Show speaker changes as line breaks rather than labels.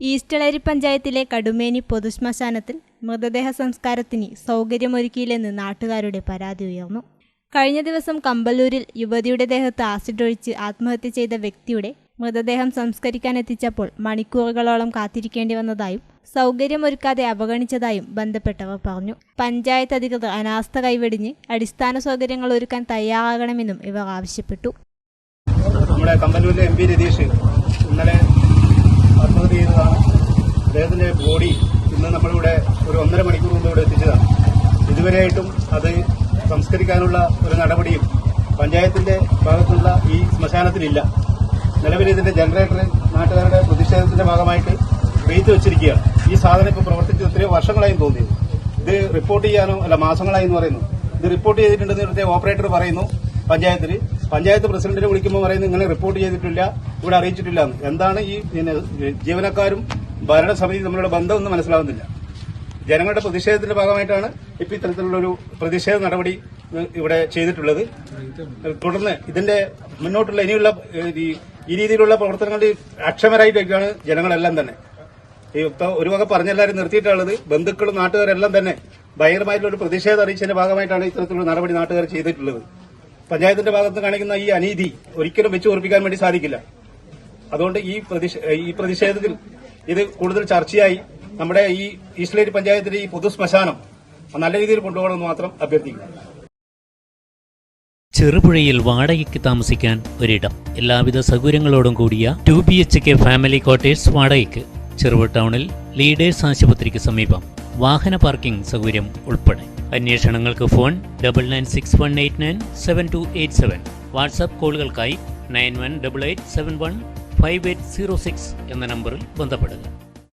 ഈസ്റ്റളേരി പഞ്ചായത്തിലെ കടുമേനി പൊതുശ്മശാനത്തിൽ മൃതദേഹ സംസ്കാരത്തിന് സൗകര്യമൊരുക്കിയില്ലെന്ന് നാട്ടുകാരുടെ പരാതി ഉയർന്നു. കഴിഞ്ഞ ദിവസം കമ്പല്ലൂരിൽ യുവതിയുടെ ദേഹത്ത് ആസിഡ് ഒഴിച്ച് ആത്മഹത്യ ചെയ്ത വ്യക്തിയുടെ മൃതദേഹം സംസ്കരിക്കാൻ എത്തിച്ചപ്പോൾ മണിക്കൂറുകളോളം കാത്തിരിക്കേണ്ടി വന്നതായും സൗകര്യമൊരുക്കാതെ അവഗണിച്ചതായും ബന്ധപ്പെട്ടവർ പറഞ്ഞു. പഞ്ചായത്ത് അധികൃതർ അനാസ്ഥ കൈവെടിഞ്ഞ് അടിസ്ഥാന സൗകര്യങ്ങൾ ഒരുക്കാൻ തയ്യാറാകണമെന്നും ഇവർ ആവശ്യപ്പെട്ടു.
നമ്മുടെ കമ്പല്ലൂരിലെ എം പി രതീഷ് ഇന്നലെ ആത്മഹത്യ ചെയ്തതാണ് അദ്ദേഹത്തിന്റെ ബോഡി ഇന്ന് നമ്മളിവിടെ ഒരു ഒന്നര മണിക്കൂർ മുമ്പ് ഇവിടെ എത്തിച്ചതാണ്. ഇതുവരെയായിട്ടും അത് സംസ്കരിക്കാനുള്ള ഒരു നടപടിയും പഞ്ചായത്തിന്റെ ഭാഗത്തുള്ള ഈ ശ്മശാനത്തിലില്ല. നിലവിൽ ഇതിന്റെ ജനറേറ്റർ നാട്ടുകാരുടെ പ്രതിഷേധത്തിന്റെ ഭാഗമായിട്ട് വെയിറ്റ് വെച്ചിരിക്കുകയാണ്. ഈ സാധനം ഇപ്പോൾ പ്രവർത്തിച്ച് എത്രയോ വർഷങ്ങളായും തോന്നിയത്. ഇത് റിപ്പോർട്ട് ചെയ്യാനോ അല്ല മാസങ്ങളായി എന്ന് പറയുന്നു. ഇത് റിപ്പോർട്ട് ചെയ്തിട്ടുണ്ടെന്ന് ഓപ്പറേറ്റർ പറയുന്നു പഞ്ചായത്തിൽ പഞ്ചായത്ത് പ്രസിഡന്റിനെ വിളിക്കുമ്പോൾ പറയുന്നു ഇങ്ങനെ റിപ്പോർട്ട് ചെയ്തിട്ടില്ല. ഇവിടെ അറിയിച്ചിട്ടില്ല. എന്താണ് ഈ ജീവനക്കാരും ഭരണസമിതി തമ്മിലുള്ള ബന്ധം ഒന്നും മനസ്സിലാവുന്നില്ല. ജനങ്ങളുടെ പ്രതിഷേധത്തിന്റെ ഭാഗമായിട്ടാണ് ഇപ്പൊ ഇത്തരത്തിലുള്ള ഒരു പ്രതിഷേധ നടപടി ഇവിടെ ചെയ്തിട്ടുള്ളത്. തുടർന്ന് ഇതിന്റെ മുന്നോട്ടുള്ള ഇനിയുള്ള ഈ- രീതിയിലുള്ള പ്രവർത്തനങ്ങളിൽ അക്ഷമരായിട്ടൊക്കെയാണ് ജനങ്ങളെല്ലാം തന്നെ. ഈ ഒരു വക പറഞ്ഞെല്ലാവരും നിർത്തിയിട്ടുള്ളത് ബന്ധുക്കളും നാട്ടുകാരെല്ലാം തന്നെ ഭയങ്കരമായിട്ടുള്ള ഒരു പ്രതിഷേധം അറിയിച്ചതിന്റെ ഭാഗമായിട്ടാണ് ഇത്തരത്തിലുള്ള നടപടി നാട്ടുകാർ ചെയ്തിട്ടുള്ളത്. പഞ്ചായത്തിന്റെ ഭാഗത്ത് കാണിക്കുന്ന ഈ അനീതി ഒരിക്കലും വെച്ചു ഉറപ്പിക്കാൻ വേണ്ടി സാധിക്കില്ല. അതുകൊണ്ട് ഈ ഈ പ്രതിഷേധത്തിൽ ഇത് കൂടുതൽ ചർച്ചയായി നമ്മുടെ ഈ ഈസ്റ്റ്ലേറ്റ് പഞ്ചായത്തിന്റെ ഈ പൊതു ശ്മശാനം നല്ല രീതിയിൽ കൊണ്ടുപോകണമെന്ന് മാത്രം അഭ്യർത്ഥിക്കുന്നു.
ചെറുപുഴയിൽ വാടകയ്ക്ക് താമസിക്കാൻ ഒരിടം. എല്ലാവിധ സൗകര്യങ്ങളോടും കൂടിയ two B H K family quarters വാടകയ്ക്ക്. ചെറുപുഴ ടൗണിൽ ലീഡേഴ്സ് ആശുപത്രിക്ക് സമീപം വാഹന പാർക്കിംഗ് സൗകര്യം ഉൾപ്പെടെ. അന്വേഷണങ്ങൾക്ക് phone double nine six one eight nine seven two eight seven. WhatsApp കോളുകൾക്കായി nine one double eight seven one five eight zero six എന്ന നമ്പറിൽ ബന്ധപ്പെടുക.